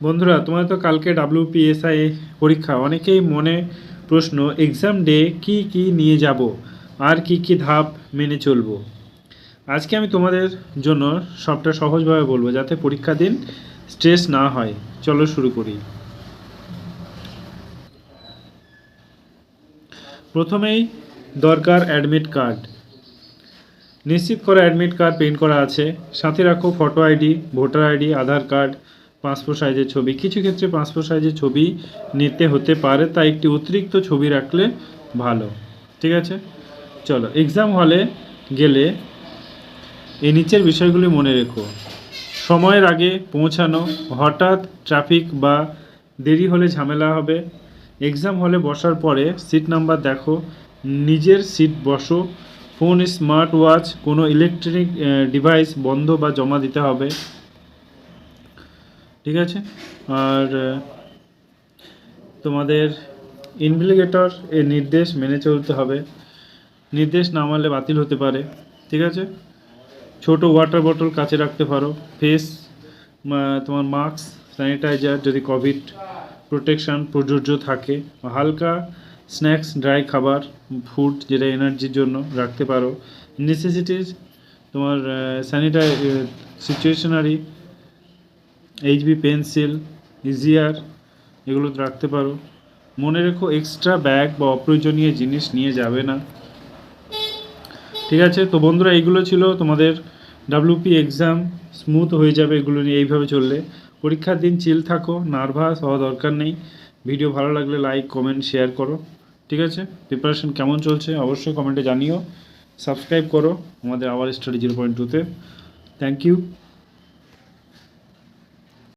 বন্ধুরা তোমার তো কালকে ডাব্লিউপিএসআই পরীক্ষা। অনেকেই মনে প্রশ্ন এক্সাম ডে কি কি নিয়ে যাব? আর কি কি ধাপ মেনে চলবো? আজকে আমি তোমাদের জন্য সবটা সহজভাবে বলব, যাতে পরীক্ষা দিন স্ট্রেস না হয়। চলো শুরু করি। প্রথমেই দরকার অ্যাডমিট কার্ড নিশ্চিত করে অ্যাডমিট কার্ড প্রিন্ট করা আছে। সাথে রাখো photo ID voter ID Aadhaar card passport সাইজের ছবি। কিছু ক্ষেত্রে পাসপোর্ট সাইজের ছবি নিতে হতে পারে, তাই একটি অতিরিক্ত ছবি রাখলে ভালো। ঠিক আছে? চলো এক্সাম হলে গেলে এই নিচের বিষয়গুলি মনে রেখো। সময়ের আগে পৌঁছানো, হঠাৎ ট্রাফিক বা দেরি হলে ঝামেলা হবে। এক্সাম হলে বসার পরে সিট নাম্বার দেখো, নিজের সিট বসো। ফোন স্মার্ট ওয়াচ কোনো ইলেকট্রনিক ডিভাইস বন্ধ বা জমা দিতে হবে। ঠিক আছে? আর তোমাদের ইনভেলিগেটর এর নির্দেশ মেনে চলতে হবে। নির্দেশ না মানলে বাতিল হতে পারে, ঠিক আছে? ছোট ওয়াটার বটল কাছে রাখতে পারো। ফেস তোমার মাস্ক স্যানিটাইজার যদি কোভিড প্রোটেকশন প্রযোজ্য থাকে। হালকা স্ন্যাক্স ড্রাই খাবার ফুড যেটা এনার্জির জন্য রাখতে পারো। নেসেসিটিস তোমার স্যানিটাই সিচুয়েশনারি এইচবি পেন্সিল ইজিয়ার এগুলো রাখতে পারো। মনে রেখো এক্সট্রা ব্যাগ বা অপ্রয়োজনীয় জিনিস নিয়ে যাবে না। ঠিক আছে? তো বন্ধুরা এইগুলো ছিল তোমাদের ডাব্লিউপি এক্সাম স্মুথ হয়ে যাবে এগুলো নিয়ে এইভাবে চললে। পরীক্ষার দিন চিল থাকো নার্ভাস হওয়া দরকার নেই। ভিডিও ভালো লাগলে লাইক কমেন্ট শেয়ার করো। ঠিক আছে? প্রিপারেশন কেমন চলছে অবশ্যই কমেন্টে জানিও। সাবস্ক্রাইব করো। আমাদের আওয়ার স্টাডি জিরো পয়েন্ট টুতে থ্যাংক ইউ